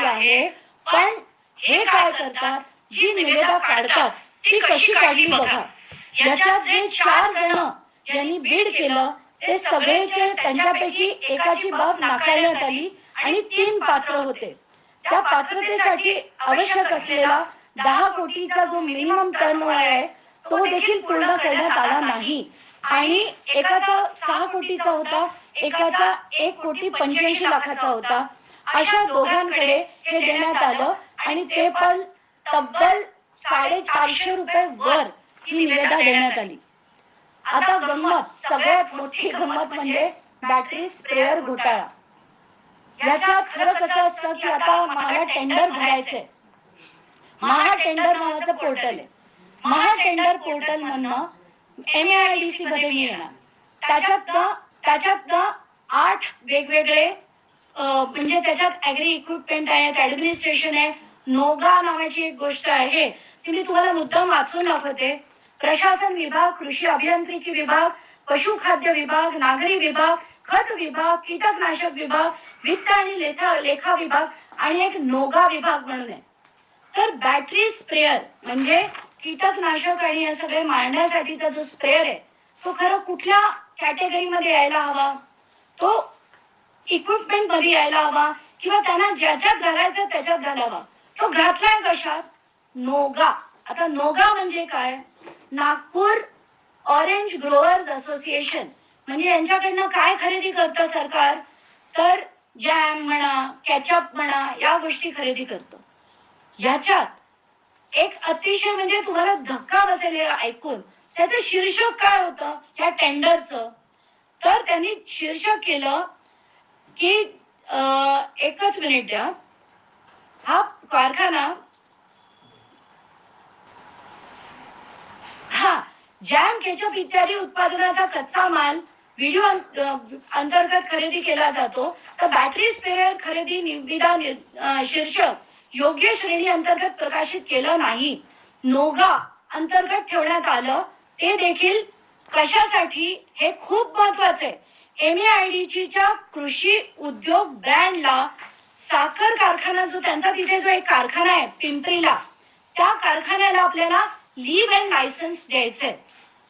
चौकशी आहे पण हे काय करतात? जी निवेदा काढतात ती कशी काढली बघा. याच्यात जे चार जण ज्यांनी बीड केलं ते सगळेचे त्यांच्यापैकी एकाची बाब नाकारण्यात आली आणि तीन पात्र होते. त्या पात्रतेसाठी आवश्यक असलेला दहा कोटीचा जो मिनिमम टर्न आहे तो देखील पूर्ण करण्यात आला नाही. आणि एकाचा सहा कोटीचा होता एकाचा एक कोटी पंच्याऐंशी लाखाचा होता. अशा दोघांकडे हे देण्यात आलं आणि ते पण तब्बल साडेचारशे रुपये वर ही निवेदा देण्यात आली. आता गंमत सगळ्यात मोठी गंमत म्हणजे बॅटरी स्प्रेअर घोटाळा. याच्यात फरक असं असतं की आता मला टेंडर भरायचंय. महा टेंडर नावाचं पोर्टल आहे. महा टेंडर पोर्टल मधनं एम आय डी सी मध्ये मी येणार. त्याच्यात त्याच्यात आठ वेगवेगळे म्हणजे त्याच्यात ऍग्री इक्विपमेंट आहे ऍडमिनिस्ट्रेशन आहे. नोगा नावाची एक गोष्ट आहे. ती मी तुम्हाला मुद्दाम वाचून दाखवते. प्रशासन विभाग कृषी अभियांत्रिकी विभाग पशुखाद्य विभाग नागरी विभाग खत विभाग कीटकनाशक विभाग वित्त आणि लेखा लेखा विभाग आणि एक नोगा विभाग म्हणून आहे. तर बॅटरी स्प्रेअर म्हणजे कीटकनाशक आणि हे सगळे मारण्यासाठीचा जो स्प्रेअर आहे तो खरं कुठल्या कॅटेगरीमध्ये यायला हवा? तो इक्विपमेंटमध्ये यायला हवा किंवा त्यांना ज्याच्यात घालायचं त्याच्यात घालावा. तो घातलाय कशात? नोगा. आता नोगा म्हणजे काय? नागपूर ऑरेंज ग्रोअर्स असोसिएशन म्हणजे यांच्याकडनं काय खरेदी करतं सरकार? तर जॅम म्हणा कॅचअप म्हणा या गोष्टी खरेदी करतं. ह्याच्यात एक अतिशय म्हणजे तुम्हाला धक्का बसेल ऐकून. त्याचं शीर्षक काय होतं? ह्या टेंडरचं तर त्यांनी शीर्षक केलं की एकच मिनिट द्या. हा कारखाना हा जॅम केचप इत्यादी उत्पादनाचा कच्चा माल व्हिडिओ अंतर्गत खरेदी केला जातो. तर बॅटरी स्पेअर खरेदी निविदा नि- शीर्षक योग्य श्रेणी अंतर्गत प्रकाशित केलं नाही. नोगा अंतर्गत ठेवण्यात आलं. ते देखील कशासाठी? हे खूप महत्वाचं आहे. एमएआयडीची च्या कृषी उद्योग ब्रँडला साखर कारखाना जो त्यांचा तिथे जो एक कारखाना आहे पिंपरीला त्या कारखान्याला आपल्याला लीव अँड लायसन्स द्यायचंय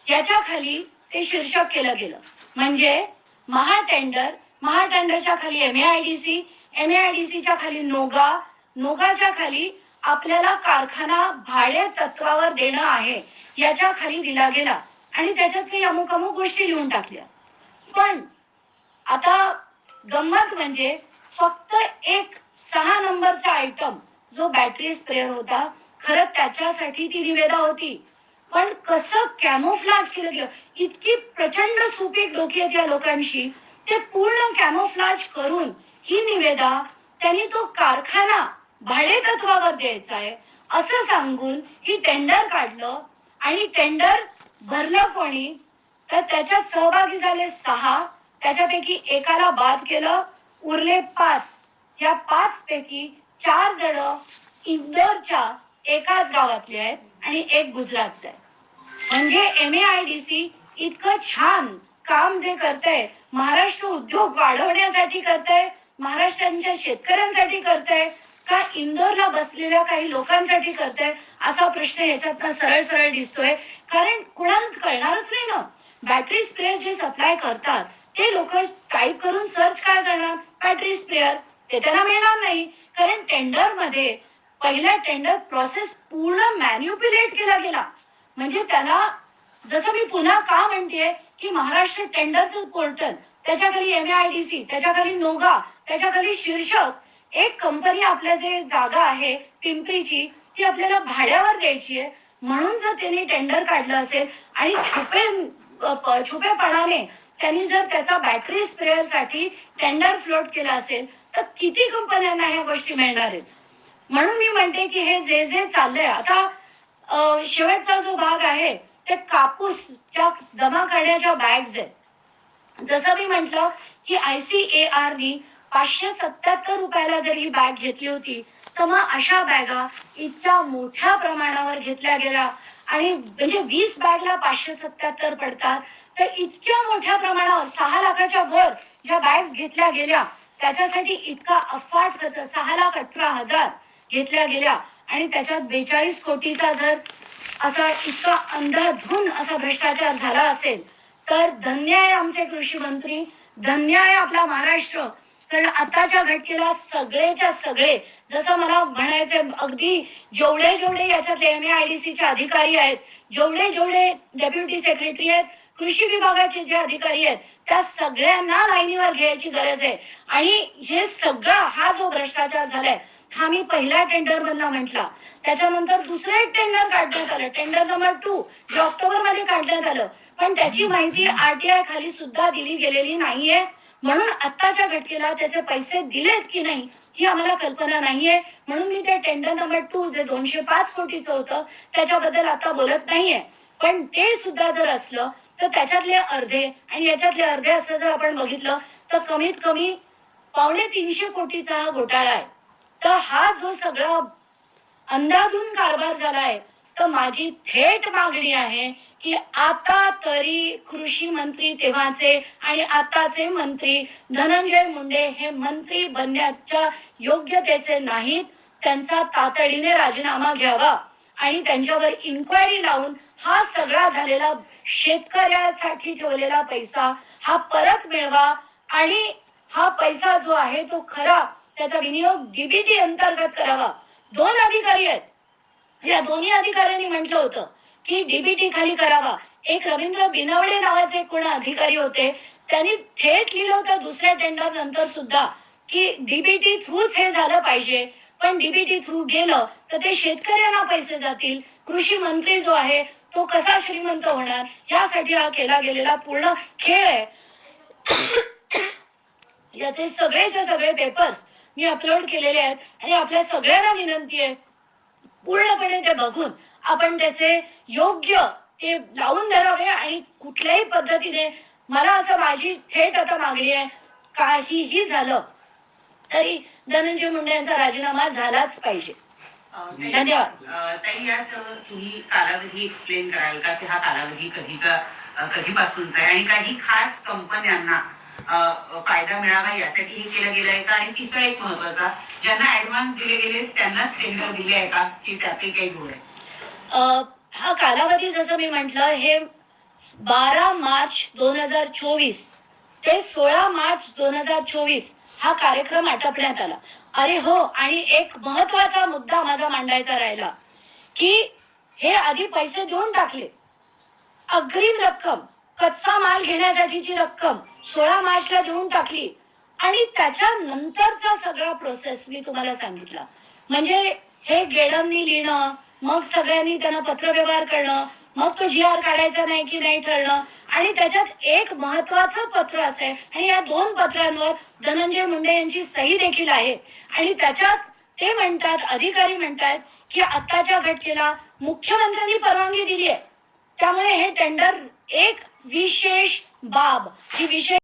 याच्या खाली ते शीर्षक केलं गेलं. म्हणजे महा टेंडर महा टेंडरच्या खाली एमएआयडीसी एमएआयडीसीच्या खाली नोगा नोगाच्या खाली आपल्याला कारखाना भाडे तत्वावर देणं आहे याच्या खाली दिला गेला. आणि त्याच्यात काही अमुक अमुक गोष्टी लिहून टाकल्या. पण आता गंमत म्हणजे फक्त एक सहा नंबरचा आयटम जो बॅटरी स्प्रेअर होता खरं त्याच्यासाठी ती निवेदा होती. पण कसं कॅमोफ्लाज केलं गेलं? इतकी प्रचंड सुपीक डोकी त्या लोकांशी. ते पूर्ण कॅमोफ्लाज करून ही निवेदा त्यांनी तो कारखाना भाडे तत्वावर द्यायचा आहे. असं सांगून ही टेंडर काढलं आणि टेंडर भरलं कोणी? तर त्याच्यात सहभागी झाले सहा. त्याच्यापैकी एकाला बाद केलं उरले पाच. या पाच पैकी चार जण इंदोरच्या एकाच गावातले आहेत आणि एक गुजरातचे आहे म्हणजे एम आय डी सी इतकं छान काम जे करतंय महाराष्ट्र उद्योग वाढवण्यासाठी करतंय महाराष्ट्रांच्या शेतकऱ्यांसाठी करतंय का इंदोरला बसलेल्या काही लोकांसाठी करतंय असा प्रश्न याच्यातनं सरळ सरळ दिसतोय. कारण कुणाला कळणारच नाही ना. बॅटरी स्प्रेअर जे सप्लाय करतात ते लोक टाईप करून सर्च काय करणार? बॅटरी स्प्रेअर ते त्यांना मिळणार नाही. कारण टेंडरमध्ये पहिला टेंडर प्रोसेस पूर्ण मॅन्युप्युलेट केला गेला. म्हणजे त्याला जसं मी पुन्हा का म्हणतेय की महाराष्ट्र टेंडरचं पोर्टल त्याच्याखाली एम आय डी सी त्याच्याखाली नोगा त्याच्याखाली शीर्षक एक कंपनी आपल्या जे जागा आहे पिंपरीची ती आपल्याला भाड्यावर द्यायची आहे. म्हणून जर त्यांनी टेंडर काढलं असेल आणि छुपे छुपेपणाने त्यांनी जर त्याचा बॅटरी स्प्रेअरसाठी टेंडर फ्लोट केला असेल तर किती कंपन्यांना ह्या गोष्टी मिळणार आहेत? म्हणून मी म्हणते की हे जे जे चाललंय आता शेवटचा जो भाग आहे ते कापूसच्या जमा करण्याच्या बॅग्स आहेत. जसं मी म्हंटल की आयसीएआर नी पाचशे सत्याहत्तर रुपयाला जर ही बॅग घेतली होती तर मग अशा बॅगा इतक्या मोठ्या प्रमाणावर घेतल्या गेल्या. आणि म्हणजे वीस बॅगला पाचशे सत्याहत्तर पडतात. तर इतक्या मोठ्या प्रमाणावर सहा लाखाच्या वर ज्या बॅग घेतल्या गेल्या त्याच्यासाठी इतका अफाट खर्च सहा लाख अठरा हजार घेतल्या गेल्या. आणि त्याच्यात बेचाळीस कोटीचा जर असा इतका अंधाधुन असा भ्रष्टाचार झाला असेल तर धन्य आहे आमचे कृषी मंत्री. धन्य आहे आपला महाराष्ट्र. कारण आताच्या घटनेला सगळेच्या सगळे जसं मला म्हणायचंय अगदी जेवढे जेवढे याच्यात एम चे अधिकारी आहेत जेवढे जेवढे डेप्युटी सेक्रेटरी आहेत कृषी विभागाचे जे अधिकारी आहेत त्या सगळ्यांना लाईनीवर घ्यायची गरज आहे. आणि हे सगळा हा जो भ्रष्टाचार झालाय हा मी पहिल्या टेंडर मधला म्हटला. त्याच्यानंतर दुसरं एक टेंडर काढण्यात आलं. टेंडर नंबर टू जे ऑक्टोबरमध्ये काढण्यात आलं. पण त्याची माहिती आरटीआय खाली सुद्धा दिली गेलेली नाहीये. म्हणून आत्ताच्या घटकेला त्याचे पैसे दिलेत की नाही ही आम्हाला कल्पना नाहीये. म्हणून मी ते टेंडर नंबर टू जे दोनशे पाच कोटीचं होतं त्याच्याबद्दल आता बोलत नाहीये. पण ते सुद्धा जर असलं तर त्याच्यातले अर्धे आणि याच्यातले अर्धे असं जर आपण बघितलं तर कमीत कमी पावणे तीनशे कोटीचा हा घोटाळा आहे. तर हा जो सगळा अंधाधुन कारभार झाला आहे तर माझी थेट मागणी आहे की आता तरी कृषी मंत्री तेव्हाचे आणि आताचे मंत्री धनंजय मुंडे हे मंत्री बनण्याच्या योग्यतेचे नाहीत. त्यांचा तातडीने राजीनामा घ्यावा आणि त्यांच्यावर इन्क्वायरी लावून हा सगळा झालेला शेतकऱ्यासाठी ठेवलेला पैसा हा परत मिळवा आणि हा पैसा जो आहे तो खरा त्याचा विनियोग डीबीटी अंतर्गत करावा. दोन अधिकारी आहेत. या दोन्ही अधिकाऱ्यांनी म्हटलं होतं की डीबीटी खाली करावा. एक रवींद्र बिनवडे नावाचे कोण अधिकारी होते त्यांनी थेट लिहिलं होतं दुसऱ्या टेंडर नंतर सुद्धा की डीबीटी थ्रूच हे झालं पाहिजे. पण डीबीटी थ्रू गेलं तर ते शेतकऱ्यांना पैसे जातील. कृषी मंत्री जो आहे तो कसा श्रीमंत होणार? यासाठी हा केला गेलेला पूर्ण खेळ आहे. याचे सगळेचे सगळे पेपर्स मी अपलोड केलेले आहेत आणि आपल्या सगळ्यांना विनंती आहे पूर्णपणे ते बघून आपण त्याचे योग्य ते लावून धरावे आणि कुठल्याही पद्धतीने मला असं माझी थेट आता मागणी आहे काहीही झालं तरी धनंजय मुंडे यांचा राजीनामा झालाच पाहिजे धन्यवाद. ताई यात तुम्ही कालावधी एक्सप्लेन कराल का की हा कालावधी कधीचा कधीपासूनचा आहे आणि काही खास कंपन्यांना फायदा मिळावा यासाठी हे केलं गेलं आहे. का आणि तिसरा एक महत्त्वाचा ज्यांना ऍडव्हान्स दिले गेले त्यांनाच टेंडर दिले आहे का? की त्यातही काही घोळ आहे? हा कालावधी जसं मी म्हंटल हे बारा मार्च दोन हजार चोवीस ते सोळा मार्च दोन हजार चोवीस हा कार्यक्रम आटपण्यात आला. अरे हो आणि एक महत्त्वाचा मुद्दा माझा मांडायचा राहिला की हे आधी पैसे देऊन टाकले. अग्रिम रक्कम कच्चा माल घेण्यासाठीची रक्कम सोळा मार्चला देऊन टाकली. आणि त्याच्यानंतरचा सगळा प्रोसेस मी तुम्हाला सांगितला. म्हणजे हे गेडमनी लिहिणं मग सगळ्यांनी त्यांना पत्रव्यवहार करणं मग तो जी आर काढायचा नाही की नाही ठरणं आणि त्याच्यात एक महत्वाचं पत्र असे आणि या दोन पत्रांवर धनंजय मुंडे यांची सही देखील आहे. आणि त्याच्यात ते म्हणतात अधिकारी म्हणतात की आत्ताच्या घटनेला मुख्यमंत्र्यांनी परवानगी दिली आहे त्यामुळे हे टेंडर एक विशेष बाब ही विशेष